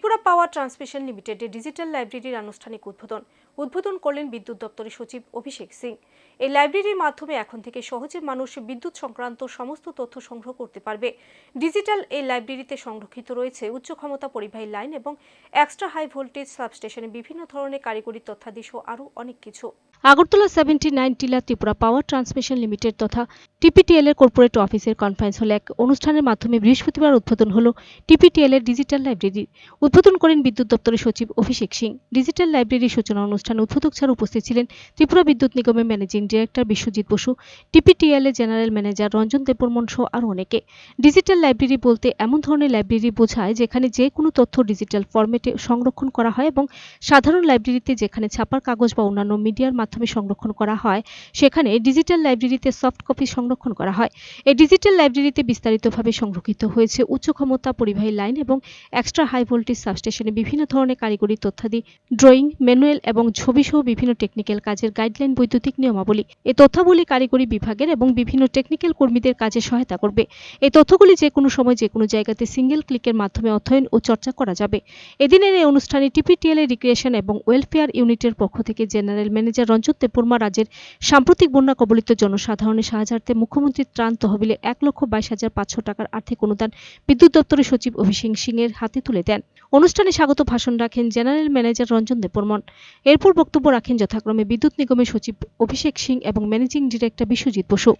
Tripura power transmission লিমিটেডের digital লাইব্রেরির আনুষ্ঠানিক উদ্বোধন। উদ্বোধন করলেন বিদ্যুৎ দপ্তরের সচিব অভিষেক সিং। এই লাইব্রেরির মাধ্যমে এখন থেকে সহজে মানুষ বিদ্যুৎ সংক্রান্ত সমস্ত তথ্য সংগ্রহ করতে পারবে। ডিজিটাল এই লাইব্রেরিতে সংরক্ষিত রয়েছে উচ্চ ক্ষমতা পরিবাহী লাইন এবং এক্সট্রা হাই ভোল্টেজ সাবস্টেশনে বিভিন্ন ধরনের কারিগরি তথ্যাদি সহ আরও অনেক কিছু। আগরতলা সেভেন্টি নাইন টিলা ত্রিপুরা পাওয়ার ট্রান্সমিশন লিমিটেড তথা টিপিটিএল এর কর্পোরেট অফিসের কনফারেন্স হলে এক অনুষ্ঠানের মাধ্যমে বৃহস্পতিবার উদ্বোধন হল টিপিটিএল এর ডিজিটাল লাইব্রেরি উদ্বোধন করেন বিদ্যুৎ দপ্তরের সচিব অভিষেক সিং। ডিজিটাল লাইব্রেরির সূচনা অনুষ্ঠানে উদ্বোধক ছাড়া উপস্থিত ছিলেন ত্রিপুরা বিদ্যুৎ নিগমের managing director Biswajit Basu, TPTL এর জেনারেল ম্যানেজার রঞ্জন দেববর্মন সহ আরও অনেকে। ডিজিটাল লাইব্রেরি বলতে এমন ধরনের লাইব্রেরি বোঝায় যেখানে যে কোনো তথ্য ডিজিটাল ফরম্যাটে সংরক্ষণ করা হয় এবং সাধারণ লাইব্রেরিতে যেখানে ছাপার কাগজ বা অন্যান্য মিডিয়ার মাধ্যমে সংরক্ষণ করা হয়, সেখানে ডিজিটাল লাইব্রেরিতে সফট কপি সংরক্ষণ করা হয়। এই ডিজিটাল লাইব্রেরিতে বিস্তারিতভাবে সংরক্ষিত হয়েছে উচ্চ ক্ষমতা পরিবাহী লাইন এবং এক্সট্রা হাই ভোল্টেজ সাবস্টেশনে বিভিন্ন ধরনের কারিগরি তথ্যাদি, ড্রয়িং, ম্যানুয়াল এবং ছবি সহ বিভিন্ন টেকনিক্যাল কাজের গাইডলাইন বৈদ্যুতিক নিয়মাবলী এই তথ্যাবলী কারিগরি বিভাগের এবং বিভিন্ন টেকনিক্যাল কর্মীদের কাজে সহায়তা করবে। এই তথ্যগুলি যে কোনো সময় যে কোনো জায়গাতে সিঙ্গেল ক্লিকের মাধ্যমে অধ্যয়ন ও চর্চা করা যাবে। এদিনের এই অনুষ্ঠানে টিপিটিএল রিক্রিয়েশন এবং ওয়েলফেয়ার ইউনিটের পক্ষ থেকে জেনারেল ম্যানেজার রঞ্জিত দেববর্মা রাজ্যের সাম্প্রতিক বন্যা কবলিত জনসাধারণের সাহায্যার্থে মুখ্যমন্ত্রীর ত্রাণ তহবিলে এক লক্ষ বাইশ হাজার পাঁচশো টাকার আর্থিক অনুদান বিদ্যুৎ দপ্তরের সচিব অভিষেক সিং এর হাতে তুলে দেন। অনুষ্ঠানে স্বাগত ভাষণ রাখেন জেনারেল ম্যানেজার রঞ্জন দেববর্মন এরপর বক্তব্য রাখেন যথাক্রমে বিদ্যুৎ নিগমের সচিব অভিষেক সিং এবং ম্যানেজিং ডিরেক্টর বিশ্বজিৎ বসু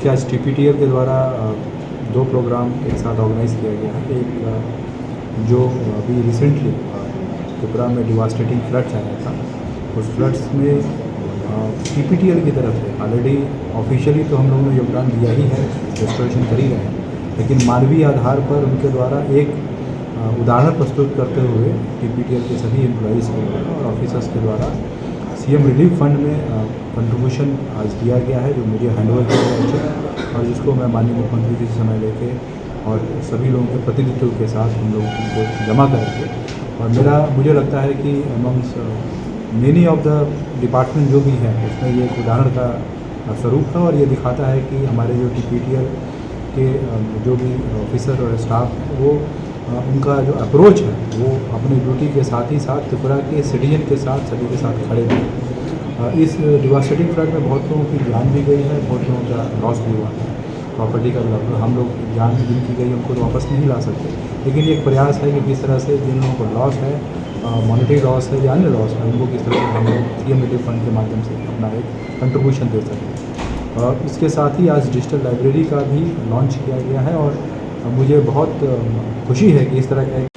कि आज टी के द्वारा अ, दो प्रोग्राम एक साथ ऑर्गेनाइज किया गया है एक अ, जो अभी रिसेंटली त्रिपुरा में डिवास्टेटिंग फ्लड्स आया था उस फ्लड्स में टी की तरफ से ऑलरेडी ऑफिशियली तो हम लोगों ने योगदान दिया ही है रेस्टोरेशन कर ही रहे हैं लेकिन मानवीय आधार पर उनके द्वारा एक उदाहरण प्रस्तुत करते हुए टी के सभी एम्प्लॉयज़ के द्वारा और ऑफिसर्स के द्वारा सीएम रिलीफ फंड में कंट्रीब्यूशन आज दिया गया है, जो मुझे हैंडओवर किया गया है। और जिसको मैं माननीय मुख्यमंत्री जी से समय लेके और सभी लोगों के प्रतिनिधित्व के साथ हम लोग उनको जमा करेंगे। और मेरा, मुझे लगता है कि amongst many of the department जो भी हैं, उसमें ये एक उदाहरण का स्वरूप है और ये दिखाता है कि हमारे जो टी के जो भी ऑफिसर और स्टाफ है वो उनका जो अप्रोच है वो अपनी ड्यूटी के साथ ही साथ त्रिपुरा के सिटीजन के साथ सभी के साथ खड़े हैं। अ, इस डिवास्टेटिंग फ्लड में बहुत लोगों की जान भी गई है बहुत लोगों का लॉस भी हुआ है। प्रॉपर्टी का लॉस हम लोग जान जिनकी गई उनको वापस नहीं ला सकते। लेकिन एक प्रयास है कि किस तरह से जिन लोगों को लॉस है मॉनिटरी लॉस है या अन्य लॉस है उनको किस तरह से हम लोग फंड के माध्यम से अपना एक कंट्रीब्यूशन दे सकें। और इसके साथ ही आज डिजिटल लाइब्रेरी का भी लॉन्च किया गया है और मुझे बहुत खुशी है कि इस तरह का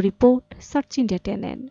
रिपोर्ट सर्च इंडिया टेन